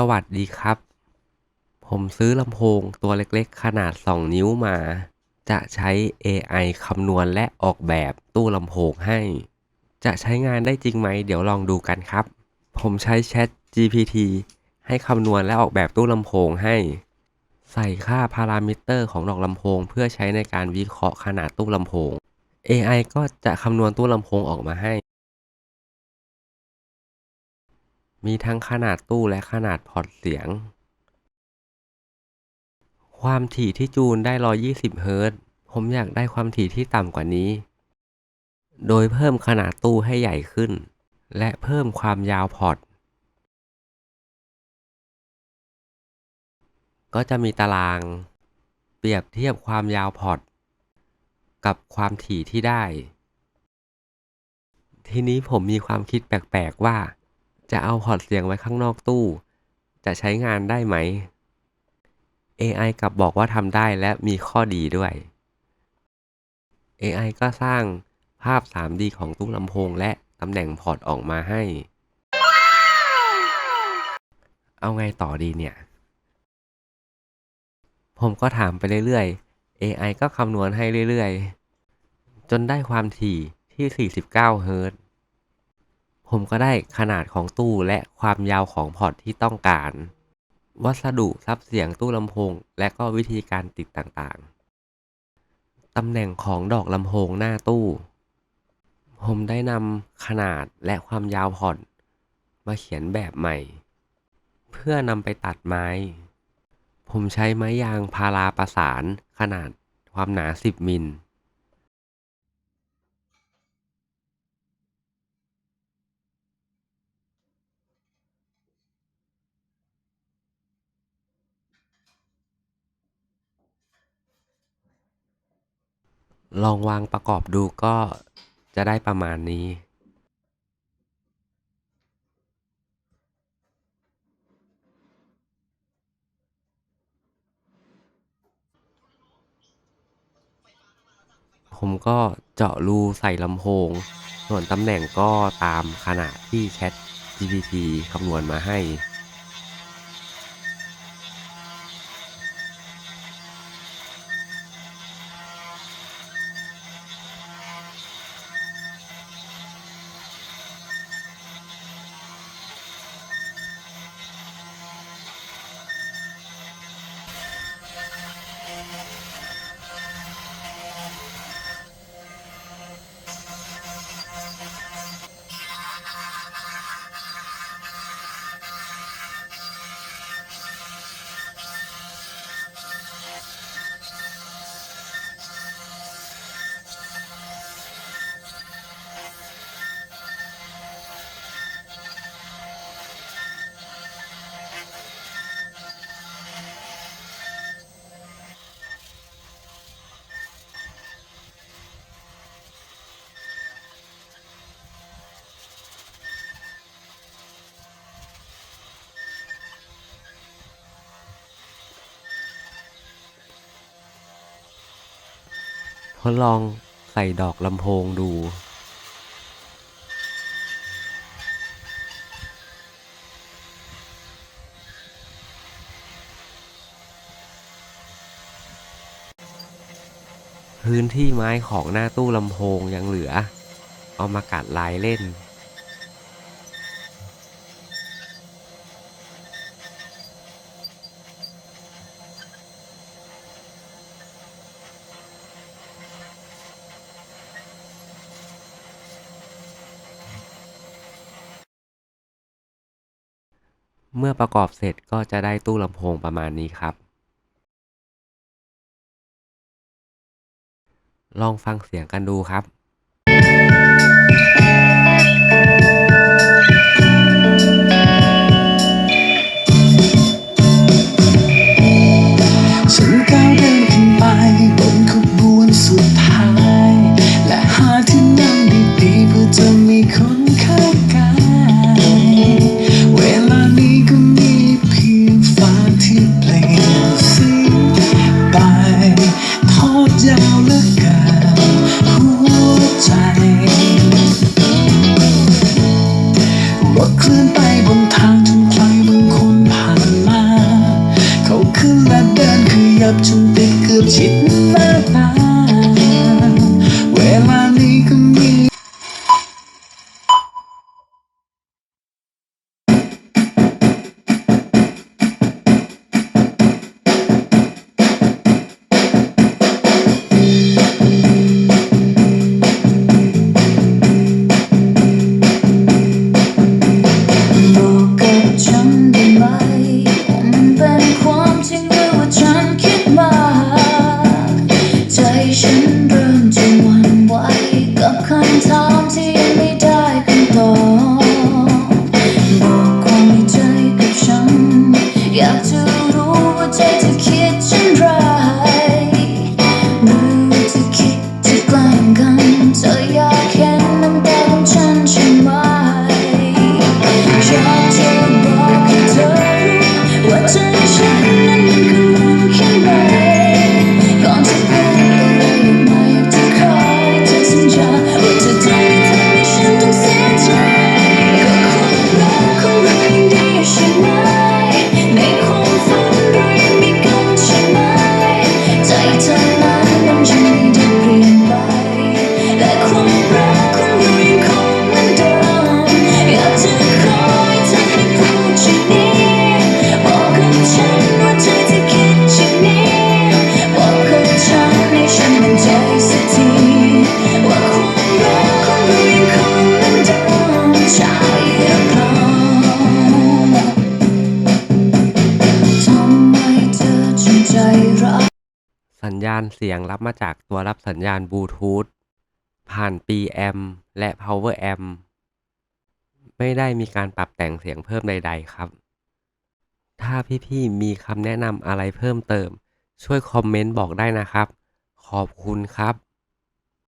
สวัสดีครับ ผมซื้อลำโพงตัวเล็กๆ ขนาด 2 นิ้วมา จะใช้ AI คำนวณและออกแบบตู้ลำโพงให้ จะใช้งานได้จริงไหม เดี๋ยวลองดูกันครับ ผมใช้ Chat GPT ให้คำนวณและออกแบบตู้ลำโพงให้ ใส่ค่าพารามิเตอร์ของดอกลำโพง เพื่อใช้ในการวิเคราะห์ขนาดตู้ลำโพง AI ก็จะคำนวณตู้ลำโพงออกมาให้ มีทั้งขนาดตู้และขนาดพอร์ตเสียง ความถี่ที่จูนได้ 120 เฮิรตซ์ ผมอยากได้ความถี่ที่ต่ำกว่านี้ โดยเพิ่มขนาดตู้ให้ใหญ่ขึ้น และเพิ่มความยาวพอร์ต ก็จะมีตาราง เปรียบเทียบความยาวพอร์ต กับความถี่ที่ได้ ทีนี้ผมมีความคิดแปลกๆว่า จะเอาพอร์ตเสียงไว้ข้างนอกตู้ จะใช้งานได้ไหม AI กลับบอกว่าทำได้และมีข้อดีด้วย AI ก็สร้างภาพ 3D ของตู้ลำโพงและตำแหน่งพอร์ตออกมาให้ เอาไงต่อดีเนี่ย ผมก็ถามไปเรื่อยๆ AI ก็คำนวณให้เรื่อยๆ จนได้ความถี่ที่ 49 เฮิรตซ์ ผมก็ได้ขนาดของตู้และความยาวของพอร์ตที่ต้องการ วัสดุซับเสียงตู้ลำโพง และก็วิธีการติดต่างๆ ตำแหน่งของดอกลำโพงหน้าตู้ ผมได้นำขนาดและความยาวพอร์ตมาเขียนแบบใหม่ เพื่อนำไปตัดไม้ ผมใช้ไม้ยางพาราประสานขนาดความหนา 10 มิล ลองวางประกอบดูก็จะได้ประมาณนี้ผมก็เจาะรูใส่ลำโพง ส่วนตำแหน่งก็ตามขนาดที่ Chat GPT คำนวณมาให้ ดลองใส่ดอกลำโพงดู พื้นที่ไม้ของหน้าตู้ลำโพงยังเหลือ เอามากัดลายเล่น เมื่อประกอบเสร็จก็จะได้ตู้ลำโพงประมาณนี้ครับ ลองฟังเสียงกันดูครับ Sit าณเสียงรับมาจากตัวรับสัญญาณบลูทูธผ่าน preamp และ power amp ไม่ได้มีการปรับแต่งเสียงเพิ่มใด ๆ ครับ ถ้าพี่ๆมีคำแนะนำอะไรเพิ่มเติม ช่วยคอมเมนต์บอกได้นะครับ ขอบคุณครับ